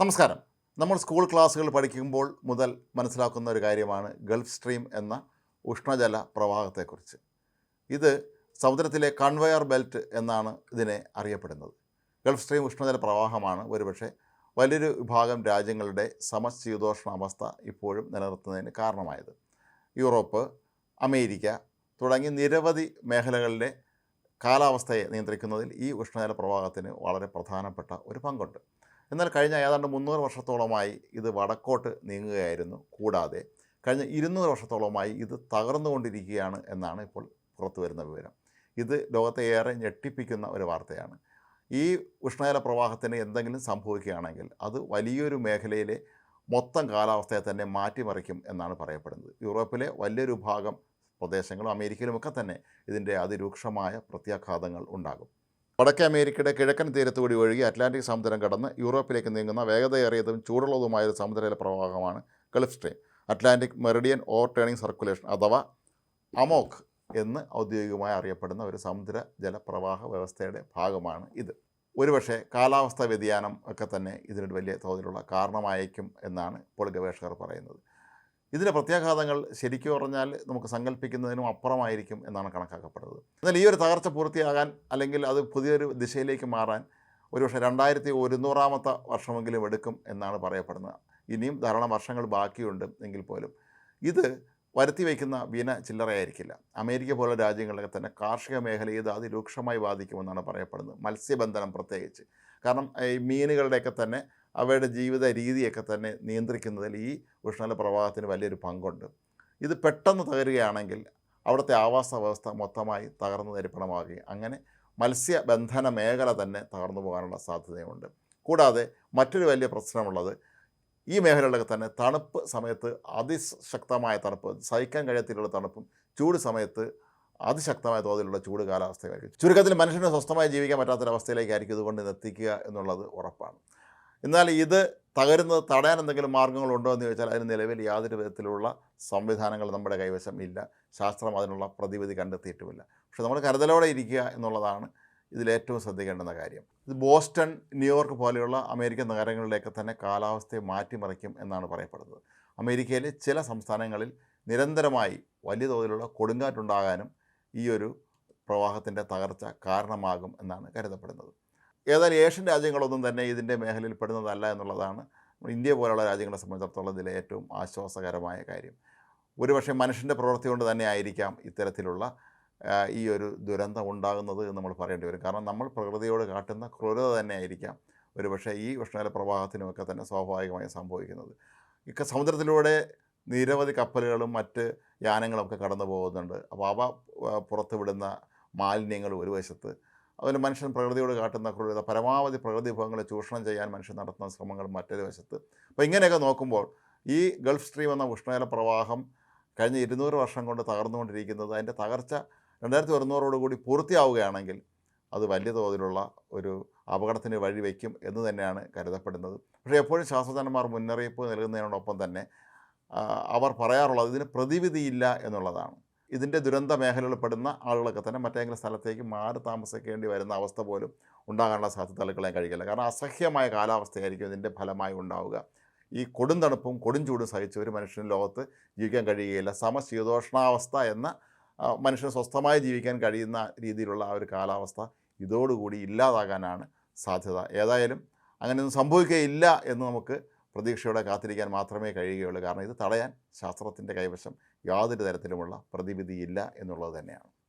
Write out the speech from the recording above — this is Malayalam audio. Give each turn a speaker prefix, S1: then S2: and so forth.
S1: നമസ്കാരം. നമ്മൾ സ്കൂൾ ക്ലാസ്സുകൾ പഠിക്കുമ്പോൾ മുതൽ മനസ്സിലാക്കുന്ന ഒരു കാര്യമാണ് ഗൾഫ് സ്ട്രീം എന്ന ഉഷ്ണജല പ്രവാഹത്തെക്കുറിച്ച്. ഇത് സമുദ്രത്തിലെ കൺവെയർ ബെൽറ്റ് എന്നാണ് ഇതിനെ അറിയപ്പെടുന്നത്. ഗൾഫ് സ്ട്രീം ഉഷ്ണജല പ്രവാഹമാണ് ഒരുപക്ഷെ വലിയൊരു വിഭാഗം രാജ്യങ്ങളുടെ സമശീതോഷ്ണ അവസ്ഥ ഇപ്പോഴും നിലനിർത്തുന്നതിന് കാരണമായത്. യൂറോപ്പ് അമേരിക്ക തുടങ്ങി നിരവധി മേഖലകളിലെ കാലാവസ്ഥയെ നിയന്ത്രിക്കുന്നതിൽ ഈ ഉഷ്ണജല പ്രവാഹത്തിന് വളരെ പ്രധാനപ്പെട്ട ഒരു പങ്കുണ്ട്. എന്നാൽ കഴിഞ്ഞ ഏതാണ്ട് മുന്നൂറ് വർഷത്തോളമായി ഇത് വടക്കോട്ട് നീങ്ങുകയായിരുന്നു. കൂടാതെ കഴിഞ്ഞ ഇരുന്നൂറ് വർഷത്തോളമായി ഇത് തകർന്നുകൊണ്ടിരിക്കുകയാണ് എന്നാണ് ഇപ്പോൾ പുറത്തു വരുന്ന വിവരം. ഇത് ലോകത്തെ ഏറെ ഞെട്ടിപ്പിക്കുന്ന ഒരു വാർത്തയാണ്. ഈ ഉഷ്ണജല പ്രവാഹത്തിന് എന്തെങ്കിലും സംഭവിക്കുകയാണെങ്കിൽ അത് വലിയൊരു മേഖലയിലെ മൊത്തം കാലാവസ്ഥയെ തന്നെ മാറ്റിമറിക്കും എന്നാണ് പറയപ്പെടുന്നത്. യൂറോപ്പിലെ വലിയൊരു ഭാഗം പ്രദേശങ്ങളും അമേരിക്കയിലുമൊക്കെ തന്നെ ഇതിന്റെ അതിരൂക്ഷമായ പ്രത്യാഘാതങ്ങൾ ഉണ്ടാകും. വടക്കേ അമേരിക്കയുടെ കിഴക്കൻ തീരത്തുകൂടി ഒഴുകി അറ്റ്ലാന്റിക് സമുദ്രം കടന്ന് യൂറോപ്പിലേക്ക് നീങ്ങുന്ന വേഗതയേറിയതും ചൂടുള്ളതുമായ ഒരു സമുദ്രയിലെ പ്രവാഹമാണ് gulf stream Atlantic meridian over turning circulation അഥവാ അമോക് എന്ന് ഔദ്യോഗികമായി അറിയപ്പെടുന്ന ഒരു സമുദ്ര ജലപ്രവാഹ വ്യവസ്ഥയുടെ ഭാഗമാണ് ഇത്. ഒരുപക്ഷെ കാലാവസ്ഥാ വ്യതിയാനം ഒക്കെ തന്നെ ഇതിനൊരു വലിയ തോതിലുള്ള കാരണമായേക്കും എന്നാണ് ഇപ്പോൾ ഗവേഷകർ പറയുന്നത്. ഇതിന്റെ പ്രത്യാഘാതങ്ങൾ ശരിക്കും പറഞ്ഞാൽ നമുക്ക് സങ്കല്പിക്കുന്നതിനും അപ്പുറമായിരിക്കും എന്നാണ് കണക്കാക്കപ്പെടുന്നത്. എന്നാൽ ഈ ഒരു തകർച്ച പൂർത്തിയാകാൻ അല്ലെങ്കിൽ അത് പുതിയൊരു ദിശയിലേക്ക് മാറാൻ ഒരുപക്ഷെ രണ്ടായിരത്തി ഒരുന്നൂറാമത്തെ വർഷമെങ്കിലും എടുക്കും എന്നാണ് പറയപ്പെടുന്നത്. ഇനിയും ധാരാളം വർഷങ്ങൾ ബാക്കിയുണ്ട് എങ്കിൽ പോലും. ഇത് വരുത്തി വയ്ക്കുന്ന വീന ചില്ലറയായിരിക്കില്ല. അമേരിക്ക പോലുള്ള രാജ്യങ്ങളിലൊക്കെ തന്നെ കാർഷിക മേഖലയെ ഇത് അതിരൂക്ഷമായി ബാധിക്കുമെന്നാണ് പറയപ്പെടുന്നത്. മത്സ്യബന്ധനം പ്രത്യേകിച്ച്. കാരണം ഈ മീനുകളുടെയൊക്കെ തന്നെ അവയുടെ ജീവിത രീതിയൊക്കെ തന്നെ നിയന്ത്രിക്കുന്നതിൽ ഈ ഉഷ്ണല പ്രവാഹത്തിന് വലിയൊരു പങ്കുണ്ട്. ഇത് പെട്ടെന്ന് തകരുകയാണെങ്കിൽ അവിടുത്തെ ആവാസ വ്യവസ്ഥ മൊത്തമായി തകർന്നു തരിപ്പണമാകുകയും അങ്ങനെ മത്സ്യബന്ധന മേഖല തന്നെ തകർന്നു പോകാനുള്ള സാധ്യതയുണ്ട് കൂടാതെ മറ്റൊരു വലിയ പ്രശ്നമുള്ളത് ഈ മേഖലകളിലൊക്കെ തന്നെ തണുപ്പ് സമയത്ത് അതിശക്തമായ തണുപ്പ് സഹിക്കാൻ കഴിയത്തിലുള്ള തണുപ്പും ചൂട് സമയത്ത് അതിശക്തമായ തോതിലുള്ള ചൂട് കാലാവസ്ഥയായിരിക്കും ചുരുക്കത്തിൽ മനുഷ്യന് സ്വസ്ഥമായി ജീവിക്കാൻ പറ്റാത്തൊരവസ്ഥയിലേക്കായിരിക്കും ഇതുകൊണ്ട് ഇന്ന് എത്തിക്കുക എന്നുള്ളത് ഉറപ്പാണ്. എന്നാൽ ഇത് തകരുന്നത് തടയാൻ എന്തെങ്കിലും മാർഗങ്ങളുണ്ടോ എന്ന് ചോദിച്ചാൽ അതിന് നിലവിൽ യാതൊരു വിധത്തിലുള്ള സംവിധാനങ്ങൾ നമ്മുടെ കൈവശം ഇല്ല. ശാസ്ത്രം അതിനുള്ള പ്രതിവിധി കണ്ടെത്തിയിട്ടുമില്ല. പക്ഷെ നമ്മൾ കരുതലോടെ ഇരിക്കുക എന്നുള്ളതാണ് ഇതിലേറ്റവും ശ്രദ്ധിക്കേണ്ടുന്ന കാര്യം. ഇത് ബോസ്റ്റൺ ന്യൂയോർക്ക് പോലെയുള്ള അമേരിക്കൻ നഗരങ്ങളിലേക്ക് തന്നെ കാലാവസ്ഥയെ മാറ്റിമറിക്കും എന്നാണ് പറയപ്പെടുന്നത്. അമേരിക്കയിലെ ചില സംസ്ഥാനങ്ങളിൽ നിരന്തരമായി വലിയ തോതിലുള്ള കൊടുങ്കാറ്റുണ്ടാകാനും ഈ ഒരു പ്രവാഹത്തിന്റെ തകർച്ച കാരണമാകും എന്നാണ് കരുതപ്പെടുന്നത്. ഏതായാലും ഏഷ്യൻ രാജ്യങ്ങളൊന്നും തന്നെ ഇതിന്റെ മേഖലയിൽ പെടുന്നതല്ല എന്നുള്ളതാണ് ഇന്ത്യ പോലുള്ള രാജ്യങ്ങളെ സംബന്ധിച്ചിടത്തോളം ഇതിലെ ഏറ്റവും ആശ്വാസകരമായ കാര്യം. ഒരുപക്ഷെ മനുഷ്യന്റെ പ്രവൃത്തി കൊണ്ട് തന്നെ ആയിരിക്കാം ഇത്തരത്തിലുള്ള ഈ ഒരു ദുരന്തം ഉണ്ടാകുന്നത് എന്ന് നമ്മൾ പറയേണ്ടി വരും. കാരണം നമ്മൾ പ്രകൃതിയോട് കാട്ടുന്ന ക്രൂരത തന്നെ ആയിരിക്കാം ഒരുപക്ഷെ ഈ ഉഷ്ണജല പ്രവാഹത്തിനുമൊക്കെ തന്നെ സ്വാഭാവികമായി സംഭവിക്കുന്നത്. ഇക്ക സമുദ്രത്തിലൂടെ നിരവധി കപ്പലുകളും മറ്റ് യാനങ്ങളൊക്കെ കടന്നു പോകുന്നുണ്ട് അപ്പോൾ അവ പുറത്തുവിടുന്ന മാലിന്യങ്ങൾ ഒരു വശത്ത് അതുപോലെ മനുഷ്യൻ പ്രകൃതിയോട് കാട്ടുന്ന ക്രൂരത പരമാവധി പ്രകൃതി വിഭവങ്ങളെ ചൂഷണം ചെയ്യാൻ മനുഷ്യൻ നടത്തുന്ന ശ്രമങ്ങൾ മറ്റൊരു വശത്ത്. അപ്പോൾ ഇങ്ങനെയൊക്കെ നോക്കുമ്പോൾ ഈ ഗൾഫ് സ്ട്രീം എന്ന ഉഷ്ണജല പ്രവാഹം കഴിഞ്ഞ ഇരുന്നൂറ് വർഷം കൊണ്ട് തകർന്നുകൊണ്ടിരിക്കുന്നത് അതിന്റെ തകർച്ച രണ്ടായിരത്തി ഒരുന്നൂറോടുകൂടി പൂർത്തിയാവുകയാണെങ്കിൽ അത് വലിയ തോതിലുള്ള ഒരു അപകടത്തിന് വഴിവെക്കും എന്ന് തന്നെയാണ് കരുതപ്പെടുന്നത്. പക്ഷേ എപ്പോഴും ശാസ്ത്രജ്ഞന്മാർ മുന്നറിയിപ്പ് നൽകുന്നതിനോടൊപ്പം തന്നെ അവർ പറയാറുള്ളത് ഇതിന് പ്രതിവിധിയില്ല എന്നുള്ളതാണ്. ഇതിന്റെ ദുരന്ത മേഖലകളിൽ പെടുന്ന ആളുകളൊക്കെ തന്നെ മറ്റേതെങ്കിലും സ്ഥലത്തേക്ക് മാറി താമസിക്കേണ്ടി വരുന്ന അവസ്ഥ പോലും ഉണ്ടാകാനുള്ള സാധ്യത തള്ളിക്കളയാൻ കഴിയില്ല. കാരണം അസഹ്യമായ കാലാവസ്ഥയായിരിക്കും ഇതിന്റെ ഫലമായി ഉണ്ടാവുക. ഈ കൊടും തണുപ്പും കൊടും ചൂടും സഹിച്ച ഒരു മനുഷ്യന് ലോകത്ത് ജീവിക്കാൻ കഴിയുകയില്ല. സമശീതോഷ്ണാവസ്ഥ എന്ന മനുഷ്യൻ സ്വസ്ഥമായി ജീവിക്കാൻ കഴിയുന്ന രീതിയിലുള്ള ആ ഒരു കാലാവസ്ഥ ഇതോടുകൂടി ഇല്ലാതാകാനാണ് സാധ്യത. ഏതായാലും അങ്ങനെയൊന്നും സംഭവിക്കുകയില്ല എന്ന് നമുക്ക് പ്രതീക്ഷയോടെ കാത്തിരിക്കാൻ മാത്രമേ കഴിയുകയുള്ളൂ. കാരണം ഇത് തടയാൻ ശാസ്ത്രത്തിന്റെ കൈവശം യാതൊരു തരത്തിലുമുള്ള പ്രതിവിധിയില്ല എന്നുള്ളത് തന്നെയാണ്.